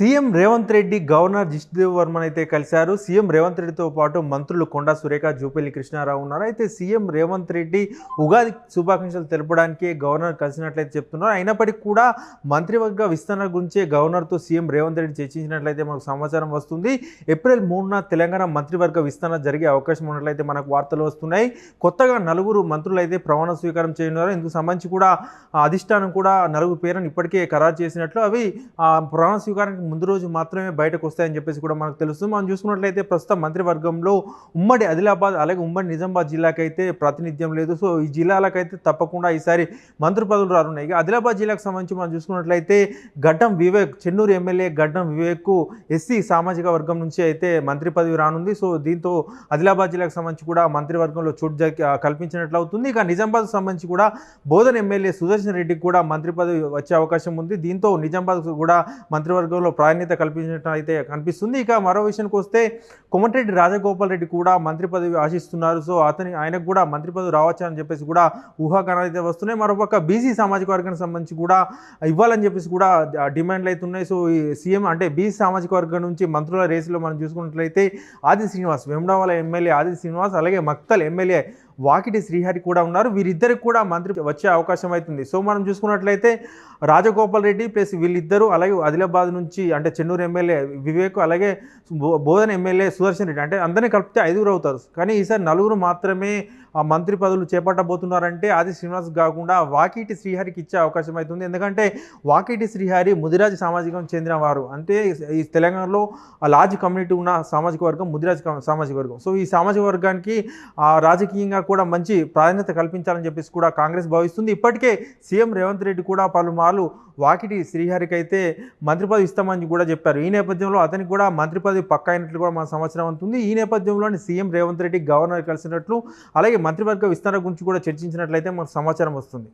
CM Revanth Reddy governor Jishnu Dev Varman అయితే కలిశారు. CM Revanth రెడ్డితో పాటు మంత్రులు కొండా సురేఖ జూపల్లి కృష్ణారావు ఉన్నారు. అయితే సీఎం రేవంత్ రెడ్డి ఉగాది శుభాకాంక్షలు తెలపడానికి గవర్నర్ కలిసినట్లయితే చెప్తున్నారు. అయినప్పటికీ కూడా మంత్రివర్గ విస్తరణ గురించే గవర్నర్తో సీఎం రేవంత్ రెడ్డి చర్చించినట్లయితే మనకు సమాచారం వస్తుంది. ఏప్రిల్ మూడున తెలంగాణ మంత్రివర్గ విస్తరణ జరిగే అవకాశం ఉన్నట్లయితే మనకు వార్తలు వస్తున్నాయి. కొత్తగా నలుగురు మంత్రులు అయితే ప్రమాణ స్వీకారం చేయనున్నారు. ఇందుకు సంబంధించి కూడా అధిష్టానం కూడా నలుగురు పేరును ఇప్పటికే ఖరారు చేసినట్లు అవి ఆ ప్రమాణ స్వీకారానికి ముందు రోజు మాత్రమే బయటకు వస్తాయని చెప్పేసి కూడా మనకు తెలుస్తుంది. మనం చూసుకున్నట్లయితే ప్రస్తుతం మంత్రివర్గంలో ఉమ్మడి ఆదిలాబాద్ అలాగే ఉమ్మడి నిజామాబాద్ జిల్లాకైతే ప్రాతినిధ్యం లేదు. సో ఈ జిల్లాలకైతే తప్పకుండా ఈసారి మంత్రి పదవులు రానున్నాయి. ఇక ఆదిలాబాద్ జిల్లాకు సంబంధించి మనం చూసుకున్నట్లయితే గడ్డం వివేక్ చెన్నూరు ఎమ్మెల్యే గడ్డం వివేక్ ఎస్సీ సామాజిక వర్గం నుంచి అయితే మంత్రి పదవి రానుంది. సో దీంతో ఆదిలాబాద్ జిల్లాకు సంబంధించి కూడా మంత్రివర్గంలో చోటు జ- కల్పించినట్లు అవుతుంది. ఇక నిజామాబాద్ సంబంధించి కూడా బోధన్ ఎమ్మెల్యే సుదర్శన్ రెడ్డికి కూడా మంత్రి పదవి వచ్చే అవకాశం ఉంది. దీంతో నిజామాబాద్ కూడా మంత్రివర్గంలో ప్రాధాన్యత కల్పించినట్టు అయితే కనిపిస్తుంది. ఇక మరో విషయానికి వస్తే కోమటిరెడ్డి రాజగోపాల్ రెడ్డి కూడా మంత్రి పదవి ఆశిస్తున్నారు. సో అతని ఆయనకు కూడా మంత్రి పదవి రావచ్చు అని చెప్పేసి కూడా ఊహాగానాలు అయితే వస్తున్నాయి. మరోపక్క బీసీ సామాజిక వర్గానికి సంబంధించి కూడా ఇవ్వాలని చెప్పేసి కూడా డిమాండ్లు అయితే ఉన్నాయి. సో ఈ సీఎం అంటే బీసీ సామాజిక వర్గం నుంచి మంత్రుల రేసులో మనం చూసుకున్నట్లయితే ఆది శ్రీనివాస్ వేములవాడ ఎమ్మెల్యే ఆది శ్రీనివాస్ అలాగే మక్తల్ ఎమ్మెల్యే వాకిటి శ్రీహరి కూడా ఉన్నారు. వీరిద్దరికి కూడా మంత్రి వచ్చే అవకాశం అవుతుంది. సో మనం చూసుకున్నట్లయితే రాజగోపాల్ రెడ్డి ప్లస్ వీళ్ళిద్దరూ అలాగే ఆదిలాబాద్ నుంచి అంటే చెన్నూరు ఎమ్మెల్యే వివేక్ అలాగే బో- బోధన ఎమ్మెల్యే సుదర్శన్ రెడ్డి అంటే అందరినీ కలిపితే ఐదుగురు అవుతారు. కానీ ఈసారి నలుగురు మాత్రమే ఆ మంత్రి పదవులు చేపట్టబోతున్నారంటే ఆది శ్రీనివాస్ కాకుండా వాకిటి శ్రీహరికి ఇచ్చే అవకాశం అవుతుంది. ఎందుకంటే వాకిటి శ్రీహరి ముదిరాజ్ సామాజికం చెందిన వారు. అంటే ఈ తెలంగాణలో ఆ లార్జ్ కమ్యూనిటీ ఉన్న సామాజిక వర్గం ముదిరాజ్ సామాజిక వర్గం. సో ఈ సామాజిక వర్గానికి ఆ రాజకీయంగా కూడా మంచి ప్రాధాన్యత కల్పించాలని చెప్పేసి కూడా కాంగ్రెస్ భావిస్తుంది. ఇప్పటికే సీఎం రేవంత్ రెడ్డి కూడా పలుమార్లు వాకిటి శ్రీహరికి అయితే మంత్రి పదవి ఇస్తామని కూడా చెప్పారు. ఈ నేపథ్యంలో అతనికి కూడా మంత్రి పదవి పక్క అయినట్లు కూడా మన సంవత్సరం ఉంటుంది ఈ నేపథ్యంలోనే సీఎం రేవంత్ రెడ్డి గవర్నర్ కలిసినట్లు అలాగే మంత్రివర్గ విస్తరణ గురించి కూడా చర్చించినట్లయితే మనకు సమాచారం వస్తుంది.